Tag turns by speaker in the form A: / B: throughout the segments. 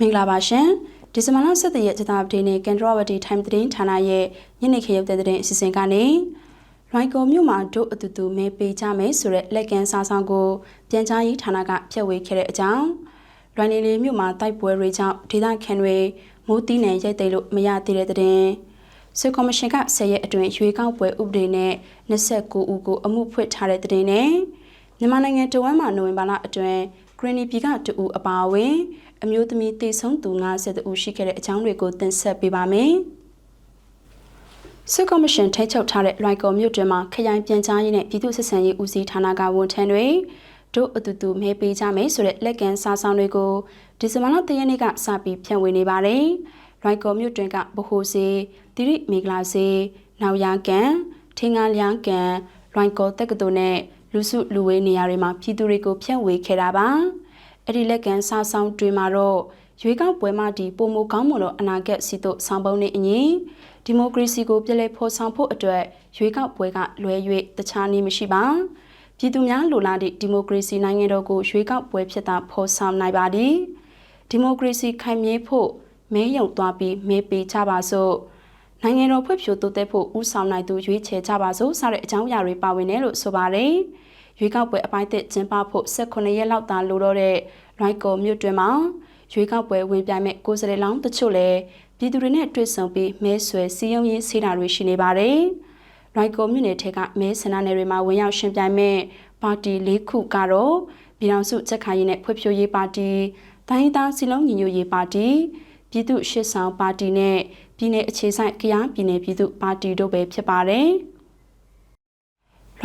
A: မင်္ဂလာပါရှင်ဒီဇင်ဘာလ17ရက်ကြာသပတေးနေ့ကန်ဒရဝတီ time သတင်းဌာနရဲ့ညနေခရုပ်တဲ့သတင်းအစီအစဉ်ကနေလွိုင်ကော်မြို့မှာဒုအတူတူမဲပေးကြမယ်ဆိုတဲ့လက်ကန်စားဆောင်ကိုပြန်ကြားရေးဌာနကဖျက်ဝေခဲ့တဲ့အကြောင်းလွိုင်လီလေးမြို့မှာတိုက်ပွဲတွေကြောင့်ဒေသခံတွေမိုးတီးနယ်ရိုက်သိမ်းလို့မရသေးတဲ့သတင်းစစ်ကော်မရှင်က10ရက်အတွင်းရွေးကောက်ပွဲဥပဒေနဲ့29ဦးကိုအမှုဖွင့်ထားတဲ့သတင်းနဲ့မြန်မာနိုင်ငံတဝမ်းမှာနိုဝင်ဘာလအတွင်း ဂရနီပြည်ကတူဦးအပါအဝင်အမျိုးသမီးတေဆုံးသူ50ဦးရှိခဲ့တဲ့အကြောင်းတွေကိုတင်ဆက်ပေးပါမယ်။စစ်ကော်မရှင်ထိချုပ်ထားတဲ့လိုက်ကော်မြို့တွင်မှာခရိုင်ပြန်ကြားရေးနဲ့ပြည်သူ့ဆက်ဆံရေးဦးစီးဌာနကဝန်ထမ်းတွေတို့အတူတူမဲပေးကြမယ်ဆိုတဲ့လက်ကန်စာဆောင်တွေကိုဒီဇင်ဘာလ3ရက်နေ့ကစပြီးဖြန့်ဝေနေပါတယ်။လိုက်ကော်မြို့တွင်ကဗဟိုစီတိရိမေဂလာစီနောက်ရကန်ထင်းကားလျားကန်လွိုင်ကော်တက္ကသိုလ်နဲ့ လူစုလူဝေးနေရာတွေမှာပြည်သူတွေကိုဖြန့်ဝေခဲ့တာပါ။အဲ့ဒီလက်ကန်စားဆောင်တွေမှာတော့ရွေးကောက်ပွဲမှဒီပုံမကောင်းမလို့အနာဂတ်စီတို့ဆောင်ပုံနဲ့အညီဒီမိုကရေစီကိုပြည်လဲဖော်ဆောင်ဖို့အတွက်ရွေးကောက်ပွဲကလွဲ၍တခြားနည်းမရှိပါပြည်သူများလိုလားသည့်ဒီမိုကရေစီနိုင်ငံတော်ကိုရွေးကောက်ပွဲဖြစ်တာဖော်ဆောင်နိုင်ပါသည်ဒီမိုကရေစီခိုင်မြဲဖို့မဲယုံသွားပြီးမဲပေးကြပါစို့နိုင်ငံတော်ဖွဲ့ဖြိုးတိုးတက်ဖို့ဥဆောင်နိုင်သူရွေးချယ်ကြပါစို့စတဲ့အကြောင်းအရာတွေပါဝင်တယ်လို့ဆိုပါတယ်။ ရွေးကောက်ပွဲအပိုင်းသစ်ကျင်းပဖို့18ရက်လောက်သာလိုတော့တဲ့လွိုက်ကော်မြို့တွင်မှာရွေးကောက်ပွဲဝင်ပြိုင်မဲ့ကိုယ်စားလှယ်လောင်းတချို့လည်းပြည်သူတွေနဲ့တွေ့ဆုံပြီးမဲဆွယ်စီးရုံးရေးဆေးတာတွေရှိနေပါတယ်။လွိုက်ကော်မြို့နယ်ထဲကမဲဆန္ဒနယ်တွေမှာဝင်ရောက်ရှင်ပြိုင်မဲ့ပါတီ၄ခုကတော့ပြည်ထောင်စုချက်ခိုင်ရေးနဲ့ဖွံ့ဖြိုးရေးပါတီ၊တိုင်းသားစီလုံးညီညွတ်ရေးပါတီ၊ပြည်သူ့ရှစ်ဆောင်ပါတီနဲ့ပြည်내အခြေဆိုင်ကရားပြည်내ပြည်သူ့ပါတီတို့ပဲဖြစ်ပါတယ်။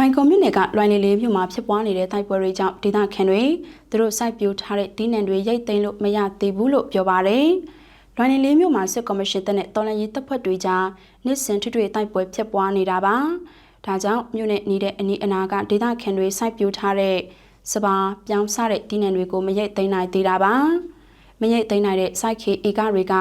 A: လွိုင်ကော်မြို့နယ်ကလွိုင်လီလေးမြို့မှာဖြစ်ပွားနေတဲ့တိုက်ပွဲတွေကြောင့်ဒေသခံတွေသူတို့စိုက်ပျိုးထားတဲ့ဒီနံတွေရိတ်သိမ်းလို့မရသေးဘူးလို့ပြောပါတယ်။လွိုင်လီလေးမြို့မှာစစ်ကော်မရှင်တပ်နဲ့တော်လှန်ရေးတပ်ဖွဲ့တွေကြားနှစ်စဉ်ထွေထွေတိုက်ပွဲဖြစ်ပွားနေတာပါ။ဒါကြောင့်မြို့နယ်နေတဲ့အနီးအနားကဒေသခံတွေစိုက်ပျိုးထားတဲ့စပါပြောင်းစားတဲ့ဒီနံတွေကိုမရိတ်သိမ်းနိုင်သေးတာပါ။မရိတ်သိမ်းနိုင်တဲ့စိုက်ခေဧကတွေက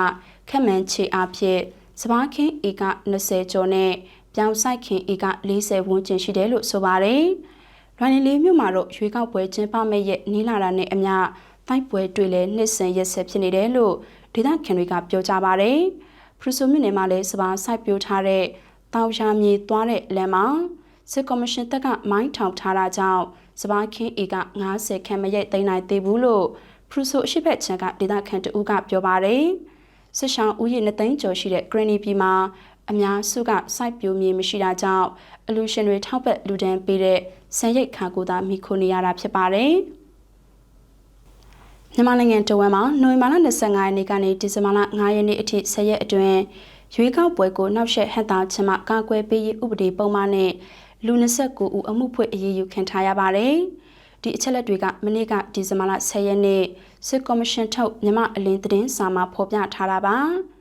A: ခက်မှန်ချေအားဖြင့်စပါခင်းဧက20ကျော်နဲ့ ပြောင်ဆိုင်ခင်ဧက40ဝန်းကျင်ရှိတယ်လို့ဆိုပါတယ်။လွိုင်လေးမြို့မှာတော့ရွေးကောက်ပွဲကျင်းပမဲ့ရဲ့နီးလာတာနဲ့အမျှတိုက်ပွဲတွေလည်းနှစ်ဆန်ရက်ဆက်ဖြစ်နေတယ်လို့ဒေသခံတွေကပြောကြပါတယ်။ဖရူဆိုမြို့နယ်မှာလည်းစပါစိုက်ပျိုးထားတဲ့တောင်ရှာမြေသွားတဲ့လမ်းမှာစစ်ကော်မရှင်တပ်ကမိုင်းထောင်ထားတာကြောင့်စပါခင်းဧက90ခန့်မရိတ်သိမ်းနိုင်သေးဘူးလို့ဖရူဆိုအရှိဘက်ချန်ကဒေသခံတဦးကပြောပါတယ်။စစ်ဆောင်ဦးရေ2သိန်းကျော်ရှိတဲ့ဂရနီပြည်မှာ အများစုကစိုက်ပျိုးမြေမရှိတာကြောင့်အလူရှင်တွေထောက်ပံ့လူဒန်းပေးတဲ့ဆန်ရိတ်ခါကိုသာမိခိုနေရတာဖြစ်ပါတယ်။မြန်မာနိုင်ငံတဝမ်းမှာနိုဝင်ဘာလ25ရက်နေ့ကနေဒီဇင်ဘာလ9ရက်နေ့အထိ10ရက်အတွင်းရွေးကောက်ပွဲကိုနောက်ဆက်ဟန်တာချင်မှကာကွယ်ပေးရေးဥပဒေပုံမှန်နဲ့လူ29ဦးအမှုဖွင့်အရေးယူခံထားရပါတယ်။ဒီအချက်လက်တွေကမနေ့ကဒီဇင်ဘာလ10ရက်နေ့စစ်ကော်မရှင်ထုတ်မြမအလင်းသတင်းစာမှာဖော်ပြထားတာပါ။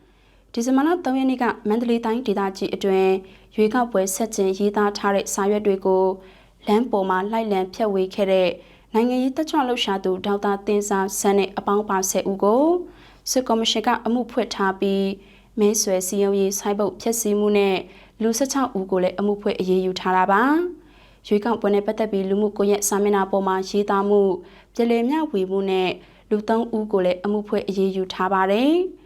A: ဒီဇင်ဘာလ3ရက်နေ့ကမန္တလေးတိုင်းဒေသကြီးအတွင်းရွေးကောက်ပွဲဆက်ကျင်ရေးသားထားတဲ့စာရွက်တွေကိုလမ်းပေါ်မှာလိုက်လံဖြတ်ဝေခဲ့တဲ့နိုင်ငံရေးတပ်ချုပ်လှုပ်ရှားသူဒေါက်တာတင်စာဆန်းနဲ့အပေါင်းပါ10ဦးကိုစစ်ကော်မရှင်ကအမှုဖွင့်ထားပြီးမဲဆွယ်စီယုံရေးဆိုင်းပုတ်ဖျက်ဆီးမှုနဲ့လူ16ဦးကိုလည်းအမှုဖွင့်အရေးယူထားတာပါရွေးကောက်ပွဲနဲ့ပတ်သက်ပြီးလူမှုကွန်ရက်စာမျက်နှာပေါ်မှာရေးသားမှုပြည်လည်မျှဝေမှုနဲ့လူ3ဦးကိုလည်းအမှုဖွင့်အရေးယူထားပါတယ်။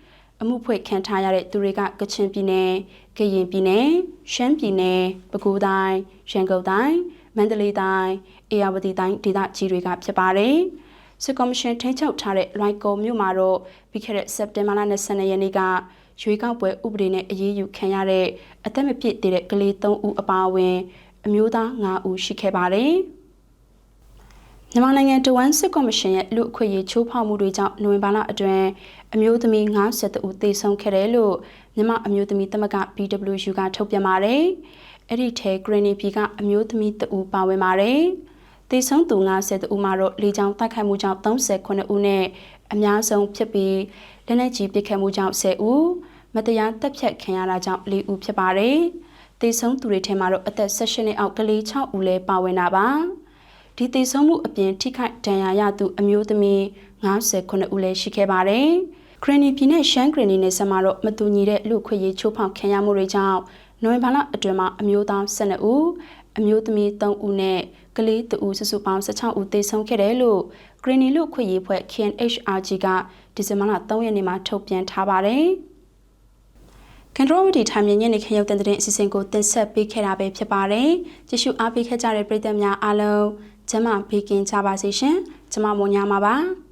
A: အမှုဖွဲ့ခံထားရတဲ့သူတွေကကချင်ပြည်နယ်၊ကရင်ပြည်နယ်၊ရှမ်းပြည်နယ်၊ပဲခူးတိုင်း၊ရန်ကုန်တိုင်း၊မန္တလေးတိုင်း၊အေရဝတီတိုင်းဒေသကြီးတွေကဖြစ်ပါတယ်။စစ်ကော်မရှင်ထိန်းချုပ်ထားတဲ့လွိုင်ကော်မြို့မှာတော့ပြီးခဲ့တဲ့စက်တင်ဘာလ22ရက်နေ့ကရွေးကောက်ပွဲဥပဒေနဲ့အရေးယူခံရတဲ့အသက်မပြည့်သေးတဲ့ကလေး3ဦးအပါအဝင် အမျိုးသား5ဦးရှိခဲ့ပါတယ်။ မြန်မာနိုင်ငံတဝန်စစ်ကော်မရှင်ရဲ့လူအခွင့်အရေးချိုးဖောက်မှုတွေကြောင့်နိုဝင်ဘာလအတွင်းအမျိုးသမီး50ဦးသေဆုံးခဲ့တယ်လို့မြန်မာအမျိုးသမီးသမဂ္ဂ BWU ကထုတ်ပြန်ပါတယ်။အဲ့ဒီထဲဂရနီပြည်ကအမျိုးသမီးတဦးပါဝင်ပါတယ်။သေဆုံးသူ50ဦးမှာတော့လေကြောင်းတိုက်ခိုက်မှုကြောင့်39ဦးနဲ့အများဆုံးဖြစ်ပြီးလက်နက်ကြီးပစ်ခတ်မှုကြောင့်10ဦးမတရားတပ်ဖြတ်ခံရတာကြောင့်4ဦးဖြစ်ပါတယ်။သေဆုံးသူတွေထဲမှာတော့အသက်16နှစ်အောက်ကလေး6ဦးလည်းပါဝင်တာပါ။ ဒီသေဆုံးမှုအပြင်ထိခိုက်ဒဏ်ရာရသူအမျိုးသမီး59ဦးလည်းရှိခဲ့ပါတယ်။ခရနီပြည်နဲ့ရှမ်းခရနီနယ်ဆက်မှာတော့မတူညီတဲ့လူခွေရေးချိုးဖောက်ခံရမှုတွေကြောင့်နိုဝင်ဘာလအတွင်းမှာအမျိုးသား12ဦးအမျိုးသမီး3ဦးနဲ့ကလေး2ဦးစုစုပေါင်း16ဦးသေဆုံးခဲ့တယ်လို့ Greeny လို့ခွေရေးဖွဲ့ KNHRG ကဒီဇင်ဘာလ3ရက်နေ့မှာထုတ်ပြန်ထားပါတယ်။ကန်ထရိုဝတီထိုင်မြညနေခရုတ်တန်တဲ့အစီအစဉ်ကိုတင်ဆက်ပေးခဲ့တာပဲဖြစ်ပါတယ်။ကြည့်ရှုအားပေးခဲ့ကြတဲ့ပရိသတ်များအားလုံး ကျမဘေးကင်းကြပါစေရှင်။ကျမမွန်ညာမှာပါ။